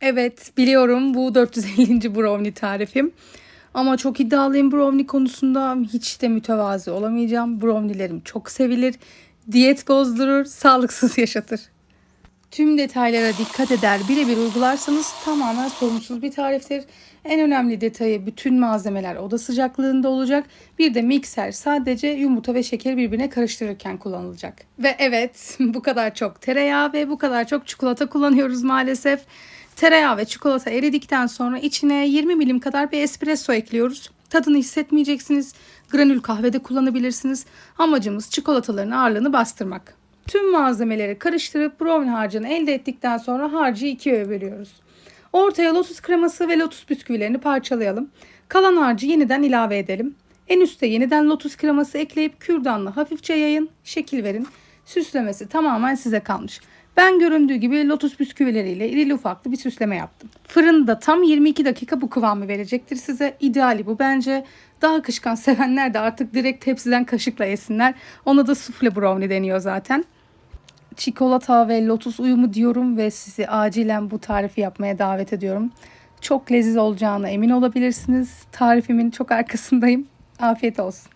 Evet biliyorum bu 450. brownie tarifim. Ama çok iddialıyım brownie konusunda. Hiç de mütevazi olamayacağım. Brownie'lerim çok sevilir. Diyet bozdurur, sağlıksız yaşatır. Tüm detaylara dikkat eder, birebir uygularsanız tamamen sorunsuz bir tariftir. En önemli detayı bütün malzemeler oda sıcaklığında olacak. Bir de mikser sadece yumurta ve şekeri birbirine karıştırırken kullanılacak. Ve evet bu kadar çok tereyağı ve bu kadar çok çikolata kullanıyoruz maalesef. Tereyağı ve çikolata eridikten sonra içine 20 milim kadar bir espresso ekliyoruz. Tadını hissetmeyeceksiniz. Granül kahvede kullanabilirsiniz. Amacımız çikolataların ağırlığını bastırmak. Tüm malzemeleri karıştırıp brownie harcını elde ettikten sonra harcı ikiye bölüyoruz. Ortaya lotus kreması ve lotus bisküvilerini parçalayalım. Kalan harcı yeniden ilave edelim. En üste yeniden lotus kreması ekleyip kürdanla hafifçe yayın, şekil verin. Süslemesi tamamen size kalmış. Ben göründüğü gibi lotus bisküvileriyle irili ufaklı bir süsleme yaptım. Fırında tam 22 dakika bu kıvamı verecektir size. İdeali bu bence. Daha akışkan sevenler de artık direkt tepsiden kaşıkla yesinler. Ona da sufle brownie deniyor zaten çikolata ve lotus uyumu diyorum ve sizi acilen bu tarifi yapmaya davet ediyorum. Çok leziz olacağına emin olabilirsiniz. Tarifimin çok arkasındayım. Afiyet olsun.